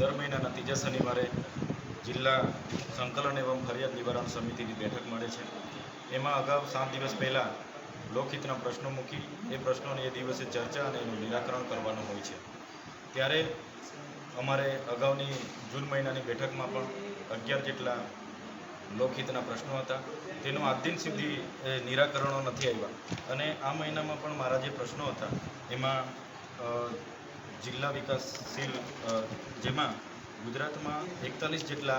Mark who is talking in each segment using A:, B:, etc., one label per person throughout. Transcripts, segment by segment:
A: દર મહિનાના ત્રીજા શનિવારે જિલ્લા સંકલન એવં ફરિયાદ નિવારણ સમિતિની બેઠક મળે છે. એમાં અગાઉ સાત દિવસ પહેલાં લોકહિતના પ્રશ્નો મૂકી, એ પ્રશ્નોની એ દિવસે ચર્ચા અને એનું નિરાકરણ કરવાનું હોય છે. ત્યારે અમારે અગાઉની જૂન મહિનાની બેઠકમાં પણ અગિયાર જેટલા લોકહિતના પ્રશ્નો હતા. તેનું આજ દિન સુધી નિરાકરણો નથી આવ્યા. અને આ મહિનામાં પણ મારા જે પ્રશ્નો હતા, એમાં જિલ્લા વિકાસશીલ જેમાં ગુજરાતમાં એકતાલીસ જેટલા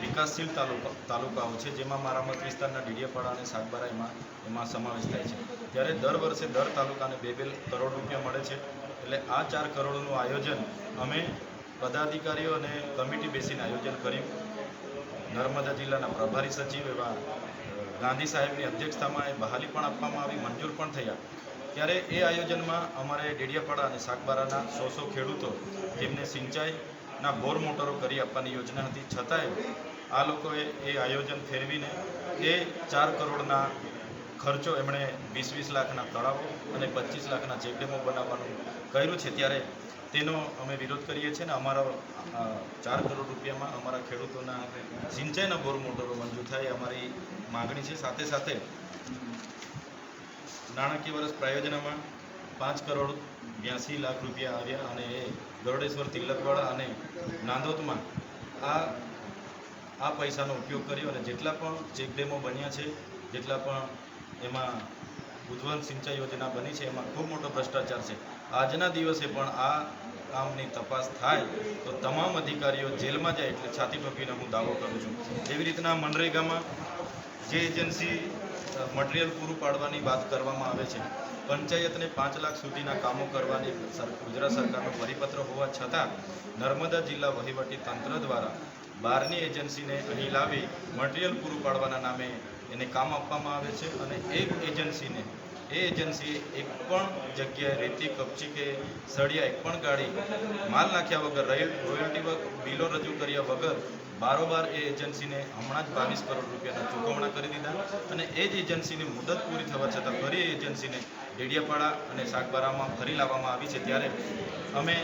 A: વિકાસશીલ તાલુકા, તાલુકાઓ છે, જેમાં મારા મત વિસ્તારના ડીડીયાપાડા અને સાગબારા એમાં એમાં સમાવેશ થાય છે. ત્યારે દર વર્ષે દર તાલુકાને બે બે કરોડ રૂપિયા મળે છે. એટલે આ ચાર કરોડનું આયોજન અમે પદાધિકારીઓ અને કમિટી બેસીને આયોજન કર્યું. નર્મદા જિલ્લાના પ્રભારી સચિવ એવા ગાંધી સાહેબની અધ્યક્ષતામાં એ બહાલી પણ આપવામાં આવી, મંજૂર પણ થયા. ત્યારે એ આયોજનમાં અમારે ડેડિયાપાડા અને સાગબારાના સો સો ખેડૂતો જેમને સિંચાઈના બોર મોટરો કરી આપવાની યોજના હતી. છતાંય આ લોકોએ એ આયોજન ફેરવીને એ ચાર કરોડના ખર્ચો એમણે વીસ વીસ લાખના તળાવો અને પચીસ લાખના ચેકડેમો બનાવવાનું કર્યું છે. ત્યારે તેનો અમે વિરોધ કરીએ છીએ ને અમારા ચાર કરોડ રૂપિયામાં અમારા ખેડૂતોના સિંચાઈના બોર મોટરો મંજૂર થાય અમારી માગણી છે. સાથે સાથે નાણાકીય વર્ષ પ્રાયોજનામાં પાંચ કરોડ બ્યાસી લાખ રૂપિયા આવ્યા અને એ ગરુડેશ્વર તિલકવાડા અને નાંદોદમાં આ આ પૈસાનો ઉપયોગ કર્યો અને જેટલા પણ ચેકડેમો બન્યા છે, જેટલા પણ એમાં ઉજ્જવલ સિંચાઈ યોજના બની છે, એમાં ખૂબ મોટો ભ્રષ્ટાચાર છે. આજના દિવસે પણ આ કામની તપાસ થાય તો તમામ અધિકારીઓ જેલમાં જાય એટલે છાતી ઠોકીને હું દાવો કરું છું. એવી રીતના મનરેગામાં જે એજન્સી મટીરિયલ પૂરું પાડવાની વાત કરવામાં આવે છે. પંચાયતને પાંચ લાખ સુધીના કામો કરવાની ગુજરાત સરકારનો પરિપત્ર હોવા છતાં નર્મદા જિલ્લા વહીવટી તંત્ર દ્વારા બહારની એજન્સીને અહીં લાવી મટીરિયલ પૂરું પાડવાના નામે એને કામ આપવામાં આવે છે અને એ એજન્સીને, એ એજન્સી એક પણ જગ્યાએ રેતી કપચી કે સળિયા, એક પણ ગાડી માલ નાખ્યા વગર, રોયલ, રોયલ્ટી બિલો રજૂ કર્યા વગર બારોબાર એ એજન્સીને હમણાં જ બાવીસ કરોડ રૂપિયાના ચૂકવણા કરી દીધા અને એ જ એજન્સીની મુદત પૂરી થવા છતાં ફરી એજન્સીને ડેડિયાપાડા અને શાકબારામાં ફરી લાવવામાં આવી છે. ત્યારે અમે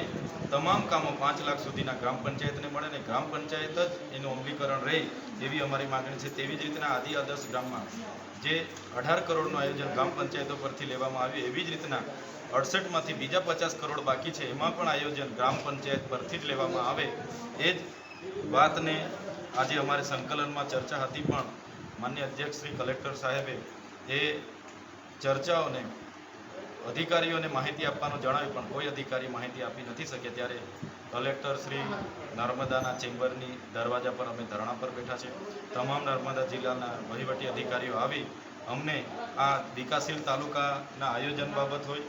A: તમામ કામો પાંચ લાખ સુધીના ગ્રામ પંચાયતને મળે અને ગ્રામ પંચાયત જ એનું અમલીકરણ રહે એવી અમારી માગણી છે. તેવી જ રીતના આદિ આદર્શ ગ્રામમાં જે અઢાર કરોડનું આયોજન ગ્રામ પંચાયતો પરથી લેવામાં આવ્યું, એવી જ રીતના અડસઠમાંથી બીજા પચાસ કરોડ બાકી છે. એમાં પણ આયોજન ગ્રામ પંચાયત પરથી જ લેવામાં આવે. એ જ વાતને આજે અમારે સંકલનમાં ચર્ચા હતી પણ માન્ય અધ્યક્ષ શ્રી કલેક્ટર સાહેબે એ ચર્ચાઓને અધિકારીઓને માહિતી આપવાનું જણાવ્યું, પણ કોઈ અધિકારી માહિતી આપી નથી શકે. ત્યારે કલેક્ટર શ્રી નર્મદાના ચેમ્બરની દરવાજા પર અમે ધરણા પર બેઠા છે તમામ નર્મદા જિલ્લાના વહીવટી અધિકારીઓ આવી અમને આ વિકાસશીલ તાલુકાના આયોજન બાબત હોય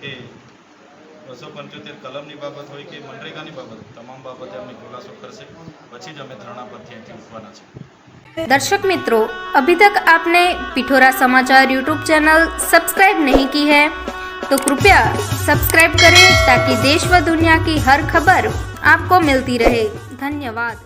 A: કે બસો પંચોતેર કલમની બાબત હોય કે મનરેગાની બાબત તમામ બાબતે અમને ખુલાસો કરશે પછી જ અમે ધરણા પરથી અહીંથી ઉઠવાના છે
B: दर्शक मित्रों अभी तक आपने पिठोरा समाचार यूट्यूब चैनल सब्सक्राइब नहीं की है तो कृपया सब्सक्राइब करें ताकि देश व दुनिया की हर खबर आपको मिलती रहे धन्यवाद